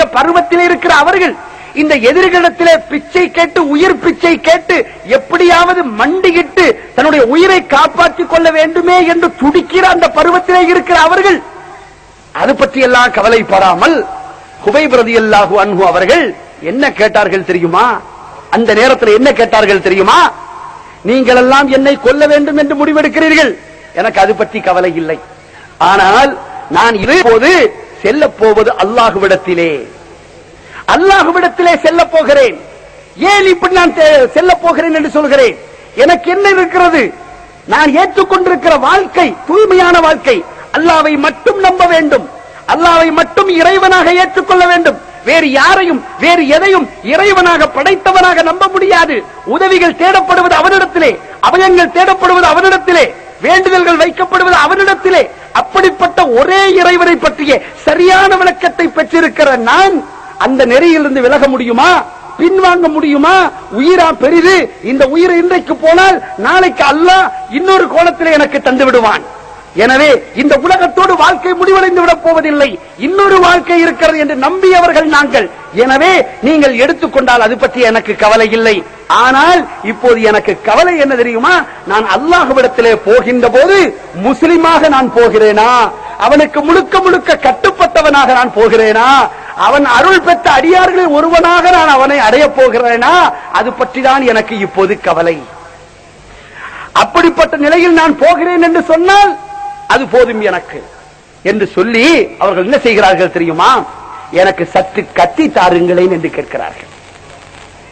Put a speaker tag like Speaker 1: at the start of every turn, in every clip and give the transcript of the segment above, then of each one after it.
Speaker 1: செல்லக்கூடிய பருவத்தில் இருக்கிற அவர்கள் இந்த எதிர்களிடத்திலே பிச்சை கேட்டு உயிர் பிச்சை கேட்டு எப்படியாவது மண்டியிட்டு தன்னுடைய உயிரை காப்பாற்றிக் கொள்ள வேண்டுமே என்று துடிக்கிற அந்த பருவத்திலே இருக்கிற அவர்கள் அது பற்றியெல்லாம் கவலைப்படாமல் குபை பிரதி அல்லாஹு அன்பு அவர்கள் என்ன கேட்டார்கள் தெரியுமா? அந்த நேரத்தில் என்ன கேட்டார்கள் தெரியுமா? நீங்கள் எல்லாம் என்னை கொல்ல வேண்டும் என்று முடிவெடுக்கிறீர்கள். எனக்கு அது பற்றி கவலை இல்லை. ஆனால் நான் இதே போது செல்ல போவது அல்லாஹுவிடத்திலே. அல்லாஹுவிடத்திலே செல்ல போகிறேன். ஏன் இப்படி நான் செல்ல போகிறேன் என்று சொல்கிறேன்? எனக்கு என்ன இருக்கிறது? நான் ஏற்றுக்கொண்டிருக்கிற வாழ்க்கை தூய்மையான வாழ்க்கை அல்லாவை மட்டும் நம்ப வேண்டும். அல்லாவை மட்டும் இறைவனாக ஏற்றுக்கொள்ள வேண்டும். வேறு யாரையும் வேறு எதையும் இறைவனாக படைத்தவனாக நம்ப முடியாது. உதவிகள் தேடப்படுவது அவனிடத்திலே அபயங்கள் தேடப்படுவது அவனிடத்திலே வேண்டுதல்கள் வைக்கப்படுவது அவனிடத்திலே. அப்படிப்பட்ட பற்றிய சரியான விளக்கத்தை பெற்றிருக்கிற நான் அந்த நெறியிலிருந்து விலக முடியுமா? பின்வாங்க முடியுமா? உயிரா பெரிது? இந்த உயிர் இன்றைக்கு போனால் நாளைக்கு அல்ல இன்னொரு கோணத்திலே எனக்கு தந்து விடுவான். எனவே இந்த உலகத்தோடு வாழ்க்கை முடிவடைந்து விடப் போவதில்லை. இன்னொரு வாழ்க்கை இருக்கிறது என்று நம்பியவர்கள் நாங்கள். எனவே நீங்கள் எடுத்துக்கொண்டால் அது பற்றி எனக்கு கவலை இல்லை. ஆனால் இப்போது எனக்கு கவலை என்ன தெரியுமா? நான் அல்லாஹுவிடத்திலே போகின்ற போது முஸ்லிமாக நான் போகிறேனா? அவனுக்கு முழுக்க முழுக்க கட்டுப்பட்டவனாக நான் போகிறேனா? அவன் அருள் பெற்ற அடியார்களில் ஒருவனாக நான் அவனை அடையப் போகிறேனா? அது பற்றி தான் எனக்கு இப்போது கவலை. அப்படிப்பட்ட நிலையில் நான் போகிறேன் என்று சொன்னால் அது போதும் எனக்கு. என்று சொல்லி அவர்கள் என்ன செய்கிறார்கள் தெரியுமா? எனக்கு சற்று கத்தி தாருங்களேன் என்று கேட்கிறார்கள்.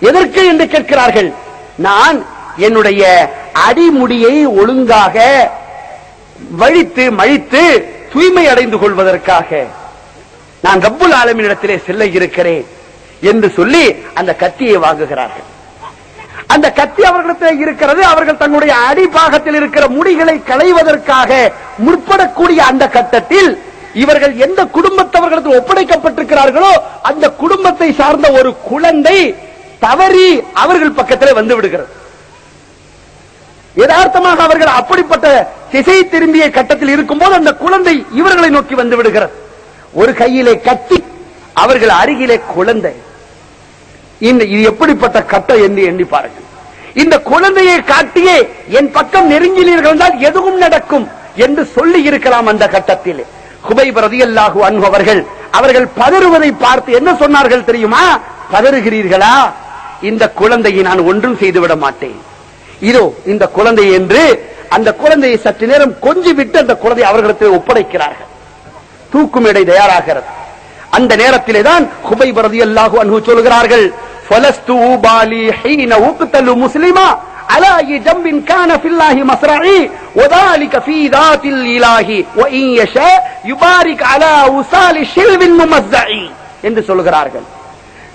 Speaker 1: எதற்கு என்று கேட்கிறார்கள்? நான் என்னுடைய அடிமுடியை ஒழுங்காக வழித்து மழித்து தூய்மை அடைந்து கொள்வதற்காக நான் ரப்புல் ஆலமினிடத்திலே செல்ல இருக்கிறேன் என்று சொல்லி அந்த கத்தியை வாங்குகிறார்கள். அந்த கத்தி அவர்களிடத்தில் இருக்கிறது. அவர்கள் தங்களுடைய அடிபாகத்தில் இருக்கிற முடிகளை களைவதற்காக முற்படக்கூடிய அந்த கட்டத்தில் இவர்கள் எந்த குடும்பத்தவர்களுக்கு ஒப்படைக்கப்பட்டிருக்கிறார்களோ அந்த குடும்பத்தை சார்ந்த ஒரு குழந்தை தவறி அவர்கள் பக்கத்தில் வந்து விடுகிறது. யதார்த்தமாக அவர்கள் அப்படிப்பட்ட திசை திரும்பிய கட்டத்தில் இருக்கும்போது அந்த குழந்தை இவர்களை நோக்கி வந்து விடுகிறது. ஒரு கையிலே கட்டி அவர்கள் அருகிலே குழந்தை. இந்த இது எப்படிப்பட்ட கட்டம் என்று எண்ணி பாருங்கள். இந்த குழந்தையை காட்டியே என் பக்கம் நெருங்கினீர்கள் என்றால் எதுவும் நடக்கும் என்று சொல்லி இருக்கலாம் அந்த கட்டத்தில். குபை பிரதி அல்லாஹு அன்பவர்கள் அவர்கள் பதறுவதை பார்த்து என்ன சொன்னார்கள் தெரியுமா? பதறுகிறீர்களா? இந்த குழந்தையை நான் ஒன்றும் செய்துவிட மாட்டேன். இதோ இந்த குழந்தை என்று அந்த குழந்தையை சற்று நேரம் கொஞ்சி விட்டு அந்த குழந்தை அவர்களிடத்தில் ஒப்படைக்கிறார்கள் தூக்கும் இடை தயாராகிறது அந்த நேரத்திலே தான் குபை பிரதி அல்லாஹு அன்ஹு சொல்கிறார்கள் ஃபலஸ்து உபாலி ஹீன உக்தலு முஸ்லிமா على أي جنب كان في الله مصرعي وذلك في ذات الإله وإن يشاء يبارك على وصال شلب ممزعي என்று சொல்கிறார்கள்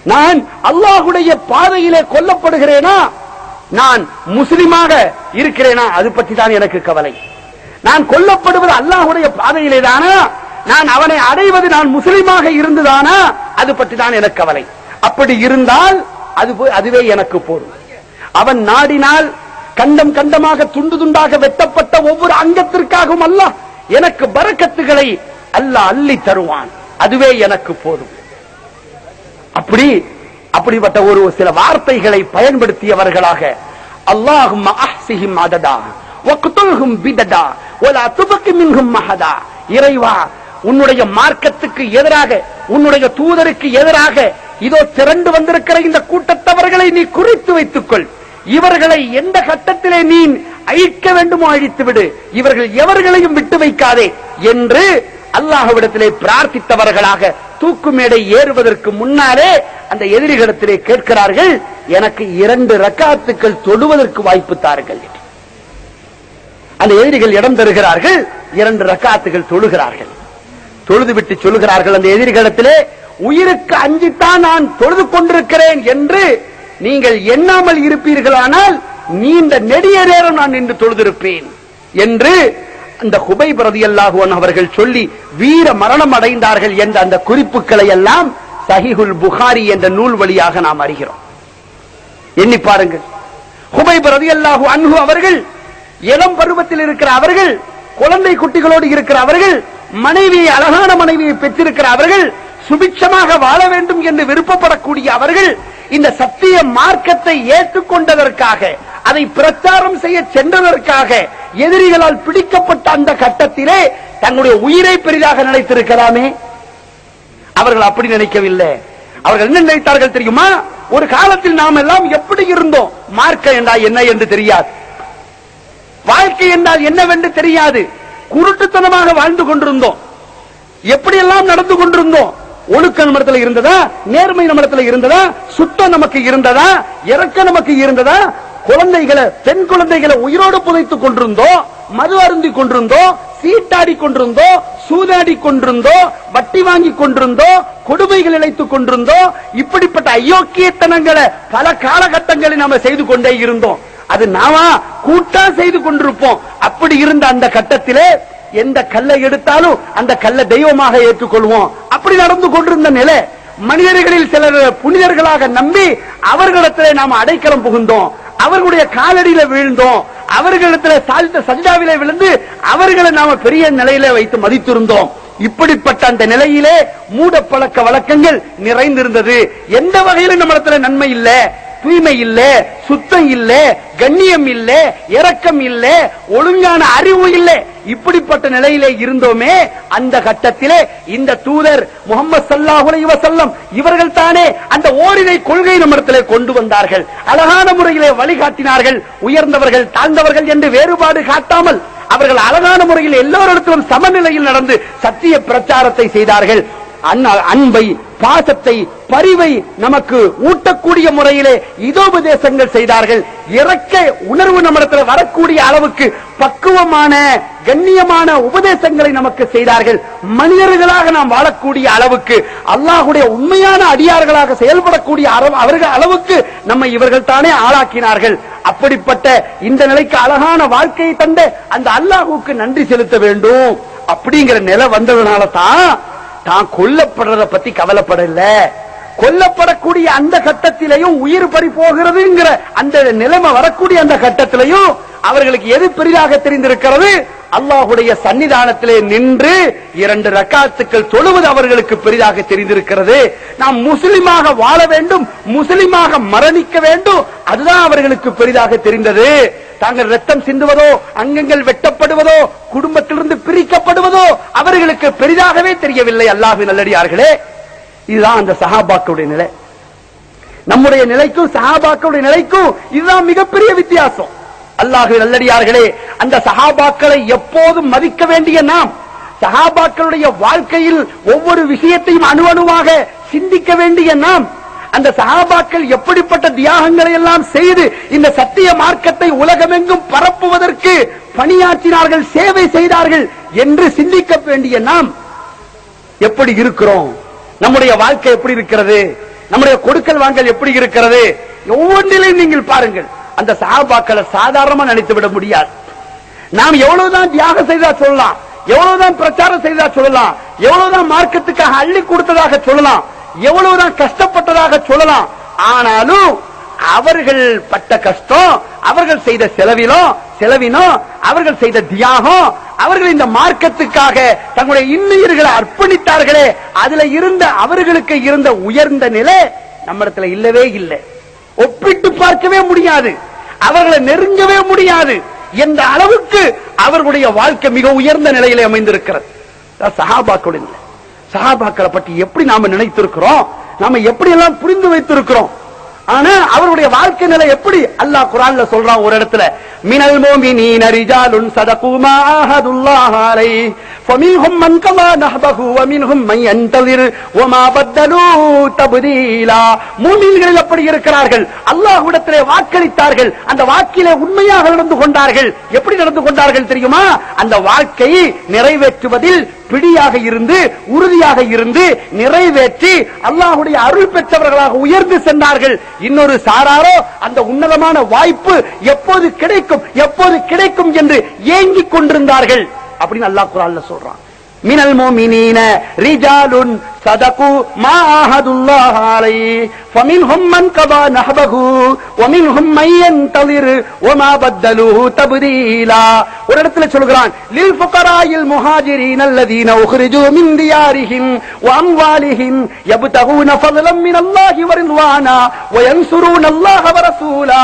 Speaker 1: நான் அல்லாஹுடைய பாதையிலே கொல்லப்படுகிறேனா நான் முஸ்லிமாக இருக்கிறேனா? அது பற்றி தான் எனக்கு கவலை. நான் கொல்லப்படுவது அல்லாஹுடைய பாதையிலே தானா நான் அவனை அடைவது நான் முஸ்லிமாக இருந்துதானா? அது பற்றி தான் எனக்கு கவலை. அப்படி இருந்தால் அது அதுவே எனக்கு போதும். அவன் நாடினால் கண்டம் கண்டமாக துண்டு துண்டாக வெட்டப்பட்ட ஒவ்வொரு அங்கத்திற்காகவும் அல்ல எனக்கு பரக்கத்துகளை அல்லாஹ் அள்ளி தருவான். அதுவே எனக்கு போதும். அப்படி அப்படிப்பட்ட ஒரு சில வார்த்தைகளை பயன்படுத்தியவர்களாக அல்லாஹும் அஹ்சிஹிம் அததா வக்துல்ஹும் பிததா வலா துபக்கு மின்ஹும் மஹதா. இறைவா உன்னுடைய மார்க்கத்துக்கு எதிராக உன்னுடைய தூதருக்கு எதிராக இதோ திரண்டு வந்திருக்கிற இந்த கூட்டத்தவர்களை நீ குறித்து வைத்துக்கொள். இவர்களை எந்த கட்டத்திலே நீ அழிக்க வேண்டுமோ அழித்து விடு இவர்கள் எவர்களையும் விட்டு வைக்காதே என்று அல்லாஹ்விடத்திலே பிரார்த்தித்தவர்களாக தூக்கு மேடை ஏறுவதற்கு முன்னாலே அந்த எதிரிகளிடத்திலே கேட்கிறார்கள் எனக்கு இரண்டு ரக்காத்துக்கள் தொழுவதற்கு வாய்ப்பு தாருங்கள் அந்த எதிரிகள் இடம் தருகிறார்கள் இரண்டு ரக்காத்துகள் தொழுகிறார்கள். தொழுது விட்டு சொல்லுகிறார்கள் அந்த எதிரிகளிடத்திலே உயிருக்கு அஞ்சித்தான் நான் தொழுது கொண்டிருக்கிறேன் என்று நீங்கள் எண்ணாமல் இருப்பீர்களானால் நீண்ட நெடிய நேரம் நான் நின்று தொழுதிருப்பேன் என்று அந்த ஹுபை பிரதி அல்லாஹுவன் அவர்கள் சொல்லி வீர மரணம் அடைந்தார்கள் என்ற அந்த குறிப்புகளை எல்லாம் சஹிஹுல் புகாரி என்ற நூல் வழியாக நாம் அறிகிறோம். எண்ணி பாருங்கள். ஹுபை பிரதி அல்லாஹு அன்ஹு அவர்கள் இளம் பருவத்தில் இருக்கிற அவர்கள் குழந்தை குட்டிகளோடு இருக்கிற அவர்கள் மனைவியை அழகான மனைவியை பெற்றிருக்கிற அவர்கள் சுபிட்சமாக வாழ வேண்டும் என்று விருப்பப்படக்கூடிய அவர்கள் இந்த சத்திய மார்க்கத்தை ஏற்றுக்கொண்டதற்காக அதை பிரச்சாரம் செய்ய சென்றதற்காக எதிரிகளால் பிடிக்கப்பட்ட அந்த கட்டத்திலே தங்களுடைய உயிரை பெரிதாக நினைத்திருக்கலாமே? அவர்கள் அப்படி நினைக்கவில்லை. அவர்கள் என்ன நினைத்தார்கள் தெரியுமா? ஒரு காலத்தில் நாம் எல்லாம் எப்படி இருந்தோம்? மார்க்க என்றால் என்ன என்று தெரியாது. வாழ்க்கை என்றால் என்னவென்று தெரியாது. குருட்டுத்தனமாக வாழ்ந்து கொண்டிருந்தோம். எப்படியெல்லாம் நடந்து கொண்டிருந்தோம்? ஒழுக்க நம்மிடத்துல இருந்ததா? நேர்மை நம்மிடத்துல இருந்ததா? சுத்தம் நமக்கு இருந்ததா? இறக்க நமக்கு இருந்ததா? குழந்தைகளை பெண் குழந்தைகளை உயிரோடு புதைத்துக் கொண்டிருந்தோம் மது அருந்தி கொண்டிருந்தோம் சீட்டாடி கொண்டிருந்தோம் சூதாடி கொண்டிருந்தோம் வட்டி வாங்கி கொண்டிருந்தோம் கொடுமைகள் இழைத்துக் கொண்டிருந்தோம் இப்படிப்பட்ட அயோக்கியத்தனங்களை பல காலகட்டங்களில் நாம செய்து கொண்டே இருந்தோம். அது நாமா கூட்டா செய்து கொண்டிருப்போம். அப்படி இருந்த அந்த கட்டத்திலே எந்த கல்லை எடுத்தாலும் அந்த கல்லை தெய்வமாக ஏற்றுக்கொள்வோம். அப்படி நடந்து கொண்டிருந்த நிலை மனிதர்களில் சிலர் புனிதர்களாக நம்பி அவர்களிடத்திலே நாம் அடைக்கலம் புகுந்தோம். அவர்களுடைய காலடியில வீழ்ந்தோம். அவர்களிடத்துல சாழ்த்த சஞ்சாவில விழுந்து அவர்களை நாம பெரிய நிலையில வைத்து மதித்திருந்தோம். இப்படிப்பட்ட அந்த நிலையிலே மூட பழக்க வழக்கங்கள் நிறைந்திருந்தது. எந்த வகையிலும் நம்மளத்துல நன்மை இல்லை. தூய்மை இல்ல சுத்தம் இல்ல கண்ணியம் இல்ல இரக்கம் இல்ல ஒழுங்கான அறிவு இல்ல. இப்படிப்பட்ட நிலையிலே இருந்தோமே அந்த கட்டத்திலே இந்த தூதர் முகமது சல்லாஹுலை அலைஹி இவர்கள் தானே அந்த ஓரிரை கொள்கை நம்மிடத்திலே கொண்டு வந்தார்கள். அழகான முறையிலே வழிகாட்டினார்கள். உயர்ந்தவர்கள் தாழ்ந்தவர்கள் என்று வேறுபாடு காட்டாமல் அவர்கள் அழகான முறையில் எல்லோரிடத்திலும் சமநிலையில் நடந்து சத்திய பிரச்சாரத்தை செய்தார்கள். அன்பை பாசத்தை பரிவை நமக்கு ஊட்டக்கூடிய முறையிலே இதோபதேசங்கள் செய்தார்கள். இறக்க உணர்வு நம்மிடத்தில் வரக்கூடிய அளவுக்கு பக்குவமான கண்ணியமான உபதேசங்களை நமக்கு செய்தார்கள். மனிதர்களாக நாம் வாழக்கூடிய அளவுக்கு அல்லாஹுடைய உண்மையான அடியார்களாக செயல்படக்கூடிய அவர்கள் அளவுக்கு நம்மை இவர்கள் தானே ஆளாக்கினார்கள். அப்படிப்பட்ட இந்த நிலைக்கு அழகான வாழ்க்கையை தந்த அந்த அல்லாஹுக்கு நன்றி செலுத்த வேண்டும். அப்படிங்கிற நிலை வந்ததுனால தான் தான் கொல்லப்படுறத பத்தி கவலைப்படல. கொல்லப்படக்கூடிய அந்த கட்டத்திலையும் உயிர் பறி போகிறதுங்கிற அந்த நிலைமை வரக்கூடிய அந்த கட்டத்திலையும் அவர்களுக்கு எது பெரிதாக தெரிந்திருக்கிறது? அல்லாஹுடைய சன்னிதானத்திலே நின்று இரண்டு ரக்காத்துக்கள் தொழுவது அவர்களுக்கு பெரிதாக தெரிந்திருக்கிறது. நாம் முஸ்லிமாக வாழ வேண்டும் முஸ்லிமாக மரணிக்க வேண்டும் அதுதான் அவர்களுக்கு பெரிதாக தெரிந்தது. தாங்கள் ரத்தம் சிந்துவதோ அங்கங்கள் வெட்டப்படுவதோ குடும்பத்திலிருந்து பிரிக்கப்படுவதோ அவர்களுக்கு பெரிதாகவே தெரியவில்லை அல்லாஹ் நல்லடியார்களே. இதுதான் அந்த சஹாபாக்களுடைய நிலை. நம்முடைய நிலைக்கும் சஹாபாக்களுடைய நிலைக்கும் இதுதான் மிகப்பெரிய வித்தியாசம். அல்லாஹு நல்லடியார்களே அந்த சகாபாக்களை எப்போதும் மதிக்க வேண்டிய நாம் சஹாபாக்களுடைய வாழ்க்கையில் ஒவ்வொரு விஷயத்தையும் அணு அணுவாக சிந்திக்க வேண்டிய நாம் அந்த சகாபாக்கள் எப்படிப்பட்ட தியாகங்களை எல்லாம் செய்து இந்த சத்திய மார்க்கத்தை உலகமெங்கும் பரப்புவதற்கு பணியாற்றினார்கள் சேவை செய்தார்கள் என்று சிந்திக்க வேண்டிய நாம் எப்படி இருக்கிறோம்? நம்முடைய வாழ்க்கை எப்படி இருக்கிறது? நம்முடைய கொடுக்கல் வாங்கல் எப்படி இருக்கிறது? ஒவ்வொன்றிலையும் நீங்கள் பாருங்கள். அந்த சஹாபாக்களை சாதாரணமா நினைத்து விட முடியாது. நாம் எவ்வளவுதான் தியாகம் செய்தா சொல்லலாம் எவ்வளவுதான் பிரச்சாரம் செய்தா சொல்லலாம் எவ்வளவுதான் மார்க்கத்துக்காக அள்ளி கொடுத்ததாக சொல்லலாம் எவ்வளவுதான் கஷ்டப்பட்டதாக சொல்லலாம் ஆனாலும் அவர்கள் பட்ட கஷ்டம் அவர்கள் செய்த செலவிலும் செலவினம் அவர்கள் செய்த தியாகம் அவர்கள் இந்த மார்க்கத்துக்காக தங்களுடைய இன்னுயிர்களை அர்ப்பணித்தார்களே அதுல இருந்த அவர்களுக்கு இருந்த உயர்ந்த நிலை நம்மிடத்துல இல்லவே இல்லை. ஒப்பிட்டு பார்க்கவே முடியாது. அவர்களை நெருங்கவே முடியாது என்ற அளவுக்கு அவர்களுடைய வாழ்க்கை மிக உயர்ந்த நிலையில அமைந்திருக்கிறது. அதான் சஹாபாக்களுடைய சஹாபாக்களை பற்றி எப்படி நாம நினைத்திருக்கிறோம்? நாம எப்படி எல்லாம் புரிந்து வைத்திருக்கிறோம்? ஆனா அவருடைய வாழ்க்கை நிலை எப்படி? அல்லாஹ் குரான்ல சொல்றான் ஒரு இடத்துல மினல் மோமி நீ நரிஜாலுன் மா ஆஹதுல்லாஹ் அலைஹி ஃபமின்ஹும் மன் கமா நஹபஹு வமின்ஹும் மன் யன்தலிர் வமா பத்தலூ தப்தீலா அப்படி இருக்கிறார்கள். அல்லாஹ்விடத்திலே வாக்களித்தார்கள். அந்த வாக்கிலே உண்மையாக நடந்து கொண்டார்கள். எப்படி நடந்து கொண்டார்கள் தெரியுமா? அந்த வாழ்க்கையை நிறைவேற்றுவதில் பிடியாக இருந்து உறுதியாக இருந்து நிறைவேற்றி அல்லாஹ்வுடைய அருள் பெற்றவர்களாக உயர்ந்து சென்றார்கள். இன்னொரு சாராரோ அந்த உன்னதமான வாய்ப்பு எப்போது கிடைக்கும் எப்போது கிடைக்கும் என்று ஏங்கிக் கொண்டிருந்தார்கள். அப்படின்னு அல்லாஹ் குரான்ல சொல்றான் மினல் முஃமினீன ரிஜாலுன் صدقوا ما عاهدوا الله عليه فمنهم من قضى نحبه ومنهم من ينتظر وما بدلوه تبديلا ஒரு இடத்துல சொல்கிறான் லில் ஃபுகராயில் முஹாஜிரீன் الذين اخرجوا من ديارهم واموالهم يبتغون فضلا من الله ورضوانا وينصرون الله ورسوله